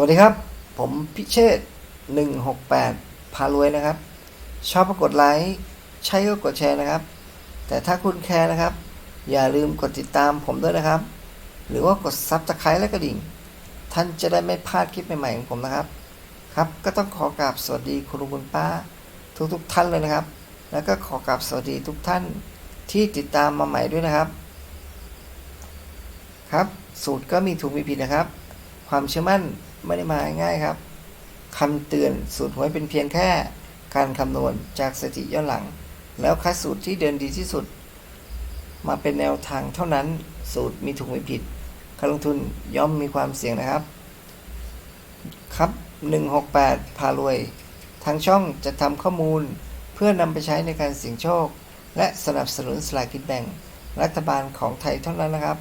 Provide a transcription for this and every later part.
วัสดีครับ ผมพิเชษ168 พารวยนะครับ ชอบก็กดไลค์ ใช่ก็กดแชร์นะครับ แต่ถ้าคุณแคร์นะครับ อย่าลืมกดติดตามผมด้วยนะครับ หรือว่ากดซับสไครต์และกระดิ่ง ท่านจะได้ไม่พลาดคลิปใหม่ๆของผมนะครับ ครับ ก็ต้องขอกราบสวัสดีคุณลุงคุณป้า ทุกๆท่านเลยนะครับ แล้วก็ขอกราบสวัสดีทุกท่านที่ติดตามมาใหม่ด้วยนะครับ ครับ สูตรก็มีถูกมีผิดนะครับ ความเชื่อมั่น ไม่ได้มาง่ายครับคำเตือนสูตรหวยเป็นเพียงแค่การคำนวณจากสถิติย้อนหลัง แล้วคัดสูตรที่เดินดีที่สุด มาเป็นแนวทางเท่านั้นสูตรมีถูกมีผิด การลงทุนย่อมมีความเสี่ยงนะครับ ครับ 168 พารวย ทางช่องจะทำข้อมูลเพื่อนำไปใช้ในการเสี่ยงโชค และสนับสนุนสลากกินแบ่ง รัฐบาลของไทยเท่านั้นนะครับ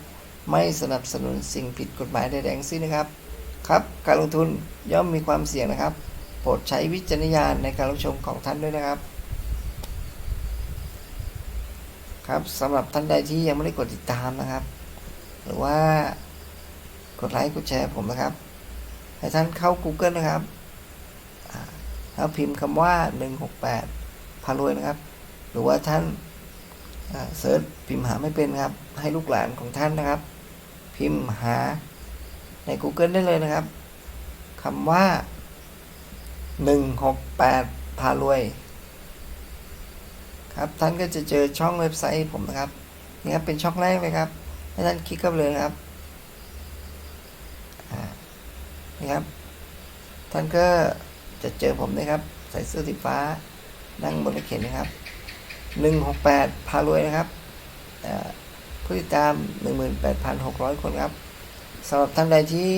ไม่สนับสนุนสิ่งผิดกฎหมายใดๆทั้งสิ้นนะครับ ครับ การลงทุนย่อมมีความเสี่ยงนะครับ โปรดใช้วิจารณญาณในการรับชมของท่านด้วยนะครับ ครับสำหรับท่านใดที่ยังไม่ได้กดติดตามนะครับ หรือว่ากดไลค์กดแชร์ผมนะครับ ให้ท่านเข้า Google นะครับแล้วพิมพ์คำว่า 168 พารวยนะครับ หรือว่าท่านเซิร์ชพิมพ์หาไม่เป็นครับ ให้ลูกหลานของท่านนะครับ พิมพ์หา ใน Google ได้เลยนะครับคำว่า 168 พารวย ครับท่านก็จะเจอช่องเว็บไซต์ผมนะครับนี่ครับเป็นช่องแรกเลยครับ ให้ท่านคลิกเข้าไปเลยครับนี่ครับ ท่านก็จะเจอผมนะครับ ใส่เสื้อสีฟ้า นั่งบนรถเข็นนะครับ 168 พารวยนะครับผู้ติดตาม 18,600 คนครับ สำหรับท่านใดที่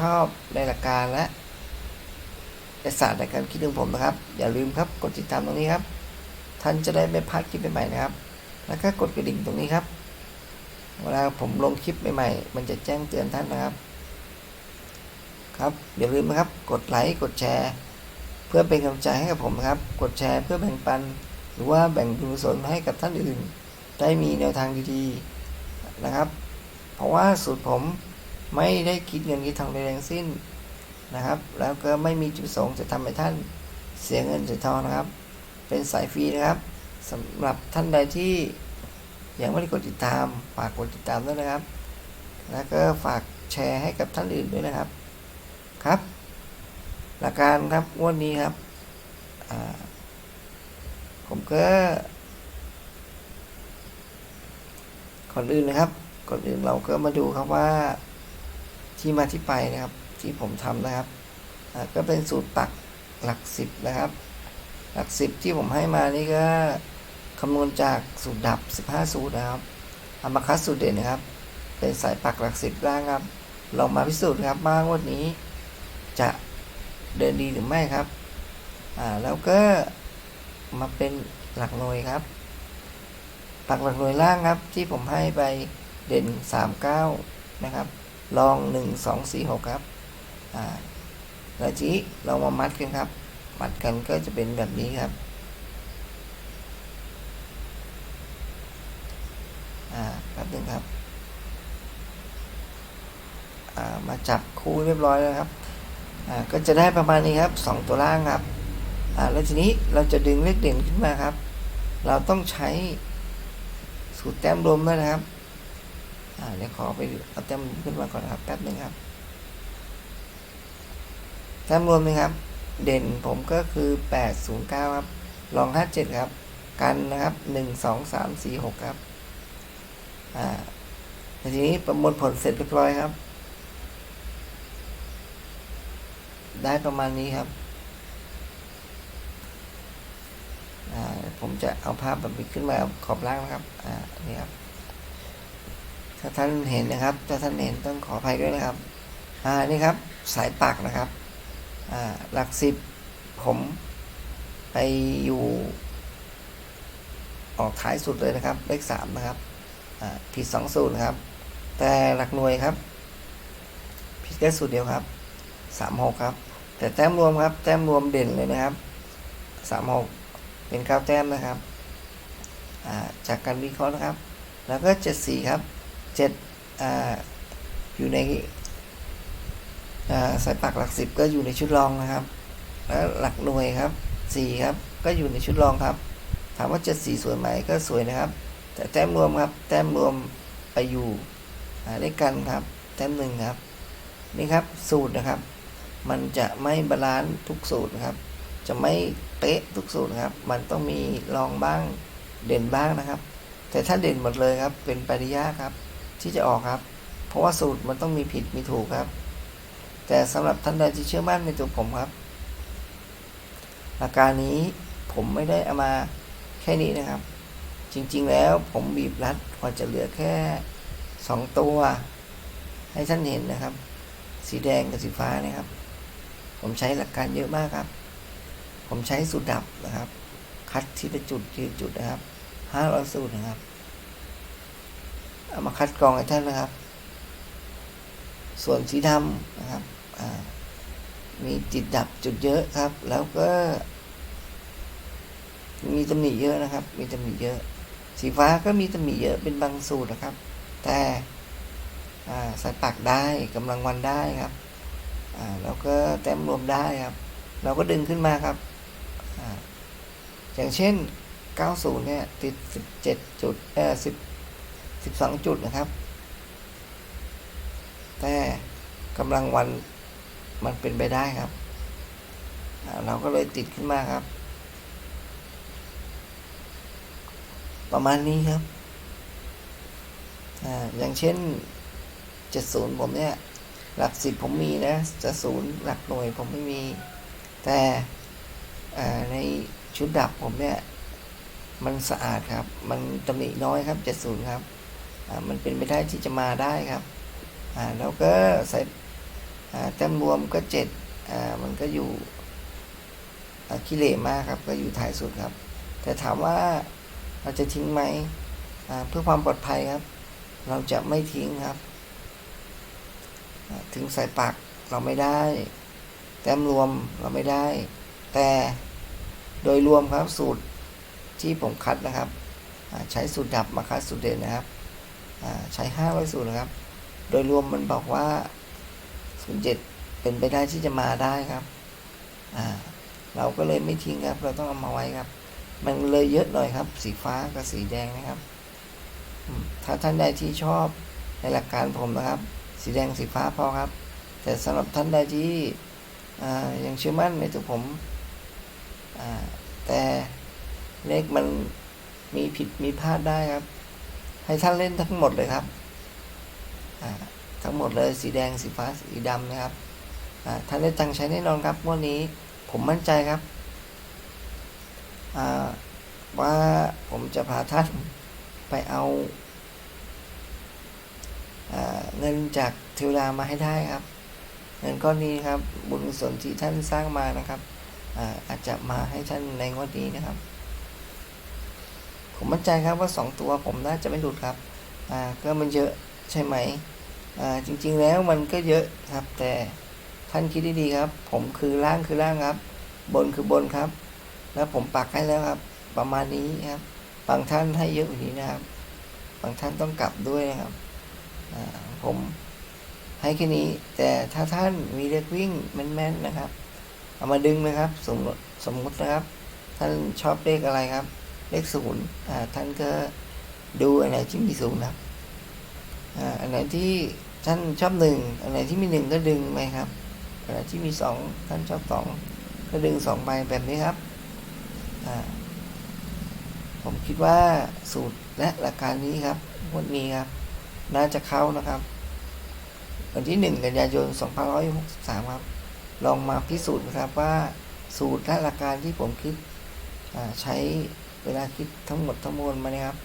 ชอบในหลักการและศาสตร์ในการคิดของผมนะครับ อย่าลืมครับกดติดตามตรงนี้ครับ ท่านจะได้ไม่พลาดคลิปใหม่ๆนะครับ แล้วก็กดกระดิ่งตรงนี้ครับ เวลาผมลงคลิปใหม่ๆ มันจะแจ้งเตือนท่านนะครับ ครับอย่าลืมนะครับ กดไลค์กดแชร์ เพื่อเป็นกำลังใจให้กับผมนะครับ กดแชร์เพื่อแบ่งปัน หรือว่าแบ่งบุญกุศลให้กับท่านอื่น ได้มีแนวทางดีๆนะครับ เพราะว่าสูตรผม ไม่ได้คิดเงินคิดทองใดๆทั้งสิ้นนะครับ แล้วก็ไม่มีจุดประสงค์จะทำให้ท่านเสียเงินเสียทองนะครับ เป็นสายฟรีนะครับสำหรับท่านใดที่ยังไม่ได้กดติดตามฝากกดติดตามด้วยนะครับ แล้วก็ฝากแชร์ให้กับท่านอื่นด้วยนะครับครับหลักการครับวดนี้ครับผมก็ก่อนอื่นนะครับก่อนอื่นเราก็มาดูครับว่า ที่มาที่ไปนะครับที่ผมทำนะครับก็เป็นสูตรปักหลักสิบนะครับ หลักสิบที่ผมให้มานี่ก็คำนวณจากสูตรดับ 15 สูตรนะครับเอามาคัดสูตรเด่นนะครับ เป็นสายปักหลักสิบล่างครับลองมาพิสูจน์ครับว่างวดนี้ จะเดินดีหรือไม่ครับอ่าแล้วก็มาเป็นหลักหน่วยครับ ปักหลักหน่วยล่างครับที่ผมให้ไปเด่น 39 นะครับ ลอง 1 2 4 6 ครับอ่าแล้วทีนี้เรามามัดกันครับ มัดกันก็จะเป็นแบบนี้ครับอ่าแป๊บนึงครับอ่ามาจับคู่เรียบร้อยแล้วครับอ่าก็จะได้ประมาณนี้ครับสองตัวล่างครับอ่าแล้วทีนี้เราจะดึงเลขเด่นขึ้นมาครับ เราต้องใช้สูตรแต้มรวมด้วยนะครับ อ่าเดี๋ยวขอไปเอาแต้มขึ้นมาก่อนครับแป๊บหนึ่งครับแต้มรวมนะครับ เด่นผมก็คือ 809 ครับลอง 57 ครับ กันนะครับ 1 2 3 4 6 ครับอ่าทีนี้ประมวลผลเสร็จเรียบร้อยครับ ได้ประมาณนี้ครับอ่าผมจะเอาภาพแบบนี้ขึ้นมาขอบล่างนะครับ อ่า นี่ครับ ถ้าท่านเห็นนะครับ ถ้าท่านเห็นต้องขออภัยด้วยนะครับ อ่า นี่ครับ สายปักนะครับ อ่า หลักสิบผมไปอยู่ออกท้ายสุดเลยนะครับ เลขสามนะครับ อ่า ผิดสองสูตรครับ แต่หลักหน่วยครับ ผิดแค่สูตรเดียวครับสามหกครับ แต่แต้มรวมครับ แต้มรวมเด่นเลยนะครับสามหกเป็นเก้าแต้มนะครับ จากการวิเคราะห์นะครับ แล้วก็เจ็ดสี่ครับ จ็ดอยู่ในสายปักหลักสิบก็อยู่ในชุดรองนะครับ แล้วหลักหน่วยครับสี่ครับ ก็อยู่ในชุดรองครับ ถามว่าเจ็ดสี่สวยไหมก็สวยนะครับ แต่แต้มรวมครับ แต้มรวมไปอยู่ด้วยกันครับ แต้มหนึ่งครับ นี่ครับสูตรนะครับ มันจะไม่บาลานซ์ทุกสูตรนะครับ จะไม่เป๊ะทุกสูตรครับ มันต้องมีรองบ้างเด่นบ้างนะครับ แต่ถ้าเด่นหมดเลยครับ เป็นไปได้ยากครับ ที่จะออกครับ เพราะว่าสูตรมันต้องมีผิดมีถูกครับ แต่สำหรับท่านใดที่เชื่อมั่นในตัวผมครับ หลักการนี้ผมไม่ได้เอามาแค่นี้นะครับ จริงๆแล้วผมบีบรัดพอจะเหลือแค่สองตัว ให้ท่านเห็นนะครับ สีแดงกับสีฟ้านะครับ ผมใช้หลักการเยอะมากครับ ผมใช้สูตรดับนะครับ คัดทีละจุดทีละจุดนะครับห้าร้อยสูตรนะครับ เอามาคัดกรองให้ท่านนะครับ ส่วนสีดำนะครับมีจิตดับจุดเยอะครับ แล้วก็ มีตำหนิเยอะนะครับ มีตำหนิเยอะ สีฟ้าก็มีตำหนิเยอะเป็นบางสูตรนะครับ แต่ใส่ปักได้กำลังวันได้ครับแล้วก็แต้มรวมได้ครับ เราก็ดึงขึ้นมาครับออย่างเช่น 90 เนี่ย ติด 17 จุดเออ10 12 จุดนะครับ แต่กำลังวันมันเป็นไปได้ครับ เราก็เลยติดขึ้นมาครับ ประมาณนี้ครับอ่าอย่างเช่น 70 ผมเนี่ย หลักสิบผมมีนะจะศูนย์หลักหน่วยผมไม่มี แต่ในชุดดับผมเนี่ย มันสะอาดครับ มันตำหนิน้อยครับ 70 ครับ มันเป็นไปได้ที่จะมาได้ครับอ่าแล้วก็ใส่แต้มรวมก็เจ็ดมันก็อยู่อ่ากิเลมากครับ ก็อยู่ท้ายสุดครับ แต่ถามว่าเราจะทิ้งไหมเพื่อความปลอดภัยครับ เราจะไม่ทิ้งครับ ถึงใส่ปักเราไม่ได้ แต้มรวมเราไม่ได้ แต่โดยรวมครับสูตรที่ผมคัดนะครับ ใช้สูตรดับมาคัดสูตรเด่นนะครับ ใช้ห้าร้สูนะครับ โดยรวมมันบอกว่าศูนย์เป็นไปได้ที่จะมาได้ครับ เราก็เลยไม่ทิ้งครับ เราต้องเอามาไว้ครับ มันเลยเยอะหน่อยครับ สีฟ้ากับสีแดงนะครับ ถ้าท่านใดที่ชอบในหลักการผมนะครับ สีแดงสีฟ้าพอครับ แต่สำหรับท่านใดที่ยังเชื่อมั่นในตัวผมแต่เลขมันมีผิดมีพลาดได้ครับ ให้ท่านเล่นทั้งหมดเลยครับอ่าทั้งหมดเลยสีแดงสีฟ้าสีดำนะครับท่านได้ตังใช้แน่นอนครับงวันนี้ผมมั่นใจครับว่าผมจะพาท่านไปเอาเงินจากเทวดามาให้ได้ครับ เงินก้อนนี้ครับบุญกุศลที่ท่านสร้างมานะครับอาอาจจะมาให้ท่านในงวดนี้นะครับ ผมมั่นใจครับว่าสองตัวผมน่าจะไม่หลุดครับ อ่าก็มันเยอะใช่ไหมอ่าจริงๆแล้วมันก็เยอะครับ แต่ท่านคิดดีๆครับ ผมคือล่างคือล่างครับ บนคือบนครับ แล้วผมปักให้แล้วครับ ประมาณนี้ครับบางท่านให้เยอะกว่านี้นะครับบางท่านต้องกลับด้วยนะครับอ่าผมให้แค่นี้ แต่ถ้าท่านมีเลขวิ่งแม่นๆนะครับ เอามาดึงนะครับ สมมติสมมตินะครับ ท่านชอบเลขอะไรครับ เลขศูนย์ท่านก็ดูอันไหนที่มีศูนย์ครับอ่าอันไหนที่ท่านชอบหนึ่งอันไหนที่มีหนึ่งก็ดึงไปครับอันไหนที่มีสองท่านชอบสองก็ดึงสองไปแบบนี้ครับอ่าผมคิดว่าสูตรและหลักการนี้ครับวันนี้ครับ น่าจะเข้านะครับวันที่หนึ่งกันยายน2563ครับ ลองมาพิสูจน์นะครับว่าสูตรและหลักการที่ผมคิดอ่าใช้ เวลาคิดทั้งหมดทั้งมวลมาเนี่ยครับ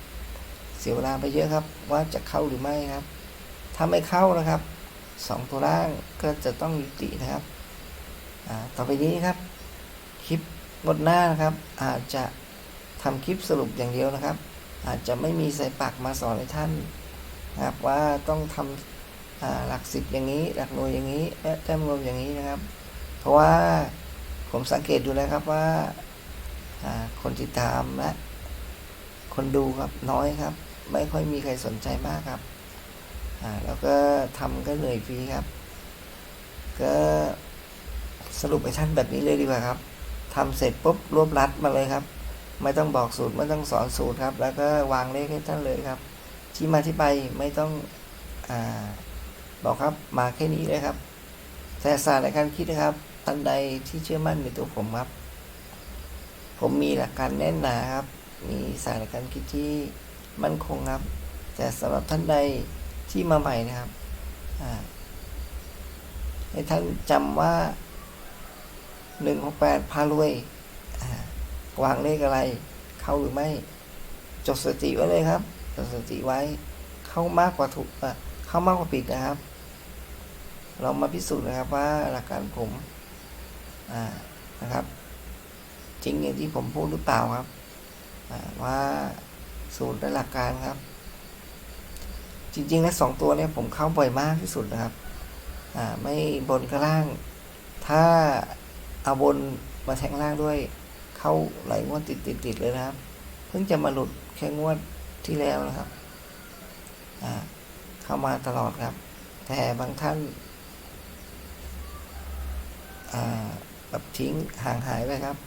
เสียเวลาไปเยอะครับ ว่าจะเข้าหรือไม่ครับ ถ้าไม่เข้านะครับสองตัวล่างก็จะต้องยุตินะครับต่อไปนี้ครับ คลิปงดหน้านะครับ อาจจะทำคลิปสรุปอย่างเดียวนะครับ อาจจะไม่มีใส่ปักมาสอนให้ท่านนะครับว่าต้องทำอ่าหลักสิบอย่างนี้ หลักหน่วยอย่างนี้และแต้มรวมอย่างนี้นะครับ เพราะว่าผมสังเกตดูแล้วครับว่า คนติดตามและคนดูครับน้อยครับ ไม่ค่อยมีใครสนใจมากครับแล้วก็ทำก็เหนื่อยฟรีครับ ก็สรุปให้ท่านแบบนี้เลยดีกว่าครับทำเสร็จปุ๊บรวบรัดมาเลยครับ ไม่ต้องบอกสูตรไม่ต้องสอนสูตรครับ แล้วก็วางเลขให้ท่านเลยครับที่มาที่ไปไม่ต้องอบอกครับมาแค่นี้เลยครับแต่ศาสตร์ในการคิดนะครับท่านใดที่เชื่อมั่นในตัวผมครับ ผมมีหลักการแน่นหนาครับ มีศาสตร์ในการคิดที่มั่นคงครับ แต่สำหรับท่านใดที่มาใหม่นะครับให้ท่านจำว่าหนึ่งของแปดพารวย วางเลขอะไร เข้าหรือไม่ จดสติไว้เลยครับ จดสติไว้ เข้ามากกว่าถูกเข้ามากกว่าผิดนะครับ เรามาพิสูจน์นะครับว่าหลักการผม อ่า นะครับ จริงอย่างที่ผมพูดหรือเปล่าครับว่าสูตรและหลักการครับ จริงๆแล้วสองตัวเนี่ยผมเข้าบ่อยมากที่สุดนะครับไม่บนก็ล่าง ถ้าเอาบนมาแทงล่างด้วย เข้าหลายงวดติดติดติดเลยนะครับ เพิ่งจะมาหลุดแค่งวดที่แล้วนะครับเข้ามาตลอดครับ แต่บางท่านแบบทิ้งห่างหายไปครับ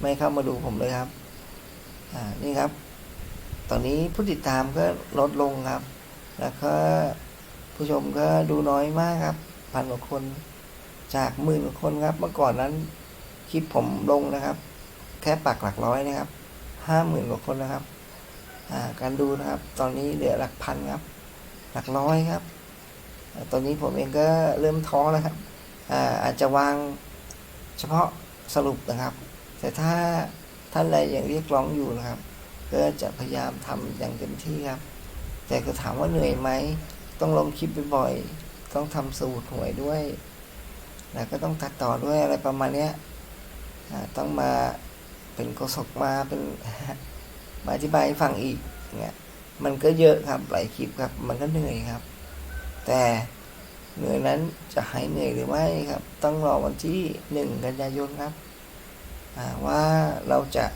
ไม่เข้ามาดูผมเลยครับ อ่า นี่ครับ ตอนนี้ผู้ติดตามก็ลดลงครับ แล้วก็ผู้ชมก็ดูน้อยมากครับ พันกว่าคน จากหมื่นกว่าคนครับ เมื่อก่อนนั้นคลิปผมลงนะครับ แค่ปักหลักร้อยนะครับ ห้าหมื่นกว่าคนนะครับ อ่า การดูนะครับ ตอนนี้เหลือหลักพันครับ หลักร้อยครับ ตอนนี้ผมเองก็เริ่มท้อแล้วครับ อ่า อาจจะวางเฉพาะสรุปนะครับ แต่ถ้าท่านใดยังเรียกร้องอยู่นะครับ ก็จะพยายามทำอย่างเต็มที่ครับ แต่ก็ถามว่าเหนื่อยไหม ต้องลงคลิปบ่อยๆ ต้องทำสูตรหวยด้วย แล้วก็ต้องตัดต่อด้วยอะไรประมาณเนี้ยต้องมาเป็นโกศกมาเป็นมาอธิบายฟังอีกเงี้ยมันก็เยอะครับหลายคลิปครับ มันก็เหนื่อยครับ แต่เหนื่อยนั้นจะหายเหนื่อยหรือไม่ครับ ต้องรอวันที่หนึ่งกันยายนครับ ว่าเราจะ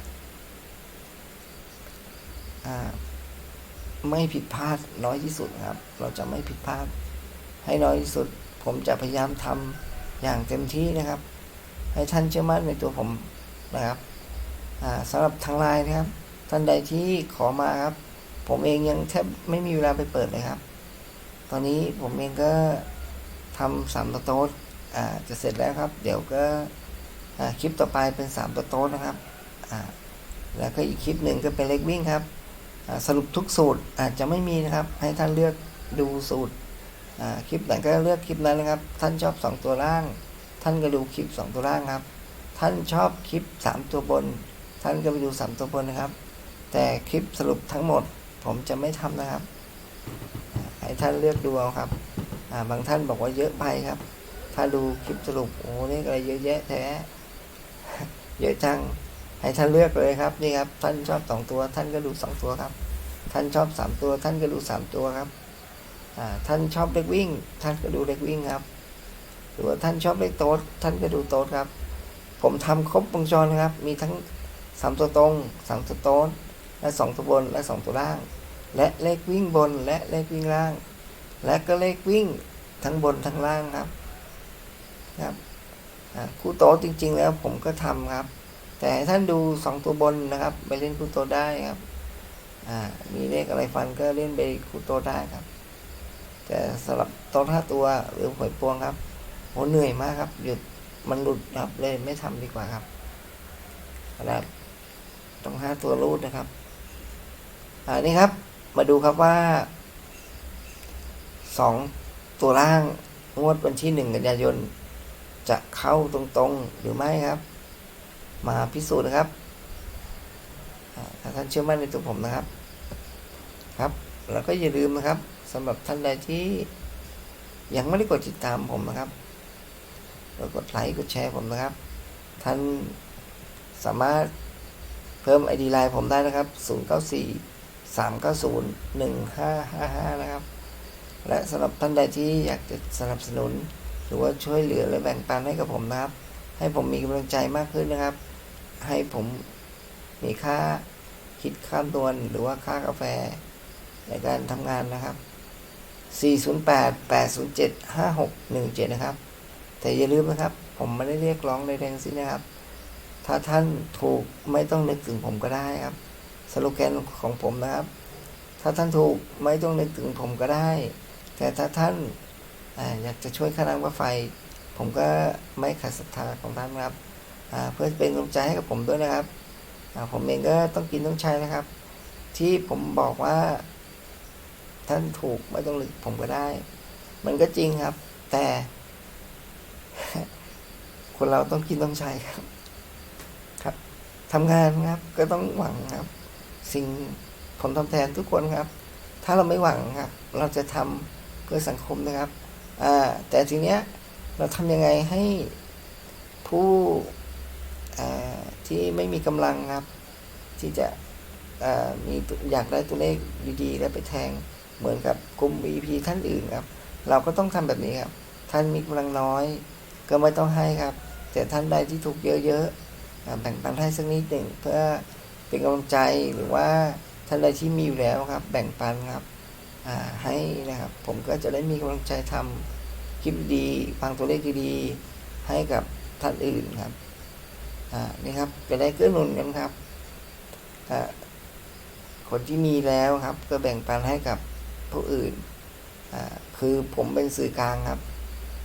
ไม่ผิดพลาดน้อยที่สุดครับ เราจะไม่ผิดพลาดให้น้อยที่สุด ผมจะพยายามทำอย่างเต็มที่นะครับ ให้ท่านเชื่อมั่นในตัวผมนะครับอ่าสำหรับทางไลน์นะครับ ท่านใดที่ขอมาครับ ผมเองยังแทบไม่มีเวลาไปเปิดเลยครับ ตอนนี้ผมเองก็ทำสามตัวโต๊ดจะเสร็จแล้วครับ เดี๋ยวก็ คลิปต่อไปเป็นสามตัวโต๊ดนะครับ แล้วก็อีกคลิปหนึ่งก็เป็นเล็กวิ่งครับ สรุปทุกสูตรอาจจะไม่มีนะครับ ให้ท่านเลือกดูสูตรคลิปไหนก็เลือกคลิปนั้นนะครับ ท่านชอบ 2 ตัวล่าง ท่านก็ดูคลิป 2 ตัวล่างครับ ท่านชอบคลิป 3 ตัวบน ท่านก็ไปดู 3 ตัวบนนะครับ แต่คลิปสรุปทั้งหมดผมจะไม่ทำนะครับ ให้ท่านเลือกดูเอาครับบางท่านบอกว่าเยอะไปครับ ถ้าดูคลิปสรุปโอ้นี่อะไรเยอะแยะแท้ เยอะจังให้ท่านเลือกเลยครับนี่ครับ ท่านชอบสองตัว ท่านก็ดูสองตัวครับ ท่านชอบสามตัว ท่านก็ดูสามตัวครับท่านชอบเล็กวิ่ง ท่านก็ดูเล็กวิ่งครับ หรือว่าท่านชอบเล็กโต๊ดท่านก็ดูโต๊ดครับ ผมทำครบวงจรครับ มีทั้งสามตัวตรงสามตัวโต๊ดและสองตัวบนและสองตัวล่าง และเลขวิ่งบนและเลขวิ่งล่าง และก็เลขวิ่งทั้งบนทั้งล่างครับครับ คู่โต๊จริง ๆ แล้วผมก็ทำครับ แต่ให้ท่านดูสองตัวบนนะครับ ไปเล่นคู่โตะได้ครับมีเลขอะไรฟันก็เล่นไปคู่โตะได้ครับ แต่สำหรับโต๊ะห้าตัวหรือหวยพวงครับโหเหนื่อยมากครับ หยุดมันหลุดครับเลยไม่ทำดีกว่าครับนะครับต้องห้าตัวรูดนะครับอ่านี่ครับมาดูครับว่าสองตัวล่างงวดวันที่หนึ่งกันยายน จะเข้าตรงๆหรือไม่ครับ มาพิสูจน์นะครับถ้าท่านเชื่อมั่นในตัวผมนะครับ ครับ แล้วก็อย่าลืมนะครับสำหรับท่านใดที่ยังไม่ได้กดติดตามผมนะครับกดกดไลค์กดแชร์ผมนะครับ ท่านสามารถเพิ่ม ID ไลน์ผมได้นะครับ 094 390 1555 นะครับ และสำหรับท่านใดที่อยากจะสนับสนุน รือว่าช่วยเหลือและแบ่งปันให้กับผมนะครับ ให้ผมมีกำลังใจมากขึ้นนะครับ ให้ผมมีค่าคิดข้ามตัวหรือว่าค่ากาแฟในการทำงานนะครับ 408 807 5617 นะครับ แต่อย่าลืมนะครับ ผมไม่ได้เรียกร้องใดๆทั้งสิ้นนะครับ ถ้าท่านถูกไม่ต้องนึกถึงผมก็ได้ครับ สโลแกนของผมนะครับ ถ้าท่านถูกไม่ต้องนึกถึงผมก็ได้ แต่ถ้าท่าน อยากจะช่วยค่าน้ำค่าไฟ ผมก็ไม่ขัดศรัทธาของท่านครับเพื่อเป็นกำลังใจให้กับผมด้วยนะครับผมเองก็ต้องกินต้องใช้นะครับ ที่ผมบอกว่า ท่านถูกไม่ต้องนึกผมก็ได้ มันก็จริงครับ แต่ คนเราต้องกินต้องใช้ครับ ครับทำงานครับ ก็ต้องหวังครับ สิ่งผลตอบแทนทุกคนครับ ถ้าเราไม่หวังครับ เราจะทำเพื่อสังคมนะครับ อ่าแต่ทีเนี้ยเราทำยังไงให้ผู้ที่ไม่มีกำลังครับ ที่จะมีอยากได้ตัวเลขดีๆแล้วไปแทงเหมือนกับกลุ่ม VP ท่านอื่นครับ เราก็ต้องทำแบบนี้ครับ ท่านมีกำลังน้อย ก็ไม่ต้องให้ครับ แต่ท่านใดที่ถูกเยอะๆแบ่งปันให้สักนิดหนึ่งเพื่อเป็นกำลังใจหรือว่าท่านใดที่มีอยู่แล้วครับ แบ่งปันครับ ให้นะครับ ผมก็จะได้มีกำลังใจทำคลิปดีฟังตัวเลขดีๆให้กับท่านอื่นครับนี่ครับจะได้เกื้อหนุนกันครับคนที่มีแล้วครับ ก็แบ่งปันให้กับผู้อื่น คือผมเป็นสื่อกลางครับ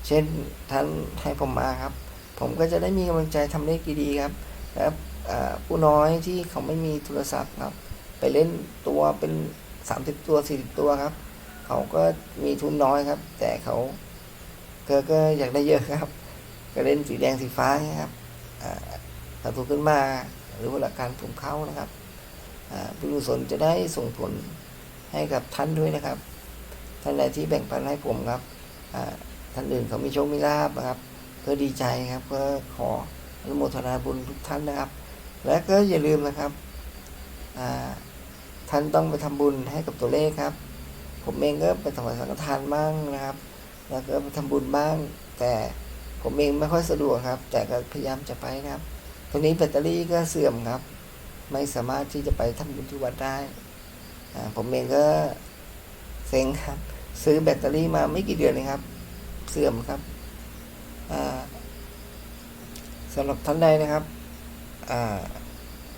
เช่นท่านให้ผมมาครับ ผมก็จะได้มีกำลังใจทำเลขดีๆครับ แล้วผู้น้อยที่เขาไม่มีโทรศัพท์ครับ ไปเล่นตัวเป็น สามสิบตัวสี่สิบตัวครับ เขาก็มีทุนน้อยครับ แต่เขาก็ก็อยากได้เยอะครับ ก็เล่นสีแดงสีฟ้านะครับถ้าถูกขึ้นมาหรือว่าหลักการถุงเข้านะครับอ่าบุญกุศลจะได้ส่งผลให้กับท่านด้วยนะครับ ท่านใดที่แบ่งปันให้ผมครับท่านอื่นเขามีโชคมีลาบนะครับก็ดีใจครับก็ขออนุโมทนาบุญทุกท่านนะครับ และก็อย่าลืมนะครับ ท่านต้องไปทำบุญให้กับตัวเลขครับ ผมเองก็ไปถวายสังฆทานบ้างนะครับ แล้วก็ไปทำบุญบ้าง แต่ผมเองไม่ค่อยสะดวกครับ แต่ก็พยายามจะไปนะครับ ตรงนี้แบตเตอรี่ก็เสื่อมครับ ไม่สามารถที่จะไปทำบุญที่วัดได้ผมเองก็เซ็งครับ ซื้อแบตเตอรี่มาไม่กี่เดือนเองครับ เสื่อมครับสำหรับท่านใดนะครับ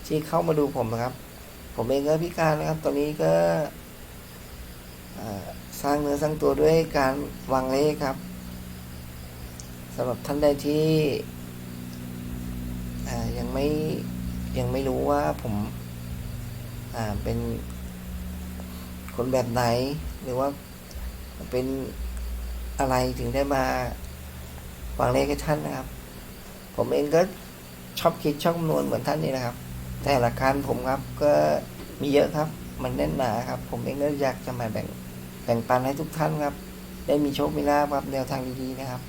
ที่เข้ามาดูผมนะครับ ผมเองก็พิการนะครับ ตอนนี้ก็สร้างเนื้อสร้างตัวด้วยการวางเลขครับสำหรับท่านใดที่ยังไม่ยังไม่รู้ว่าผมาเป็นคนแบบไหน หรือว่าเป็นอะไรถึงได้มาวางเลขให้ท่านนะครับ ผมเองก็ชอบคิดชอบคำนวณเหมือนท่านนี่นะครับ แต่หลักการผมครับก็มีเยอะครับ มันแน่นหนาครับ ผมเองก็อยากจะมาแบ่งแบ่งปันให้ทุกท่านครับ ได้มีโชคมีลาภครับแนวทางดีๆนะครับ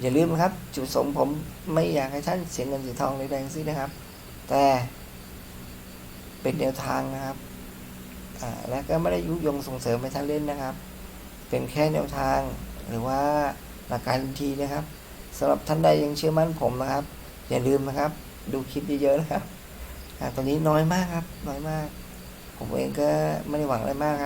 อย่าลืมครับ จุดประสงค์ผมไม่อยากให้ท่านเสียเงินเสียทองใดๆทั้งสิ้นนะครับ แต่เป็นแนวทางนะครับอ่าและก็ไม่ได้ยุยงส่งเสริมให้ท่านเล่นนะครับ เป็นแค่แนวทางหรือว่าหลักการทีนะครับสำหรับท่านใดยังเชื่อมั่นผมนะครับ อย่าลืมนะครับ ดูคลิปเยอะๆนะครับ ตอนนี้น้อยมากครับ น้อยมาก ผมเองก็ไม่ได้หวังอะไรมากครับ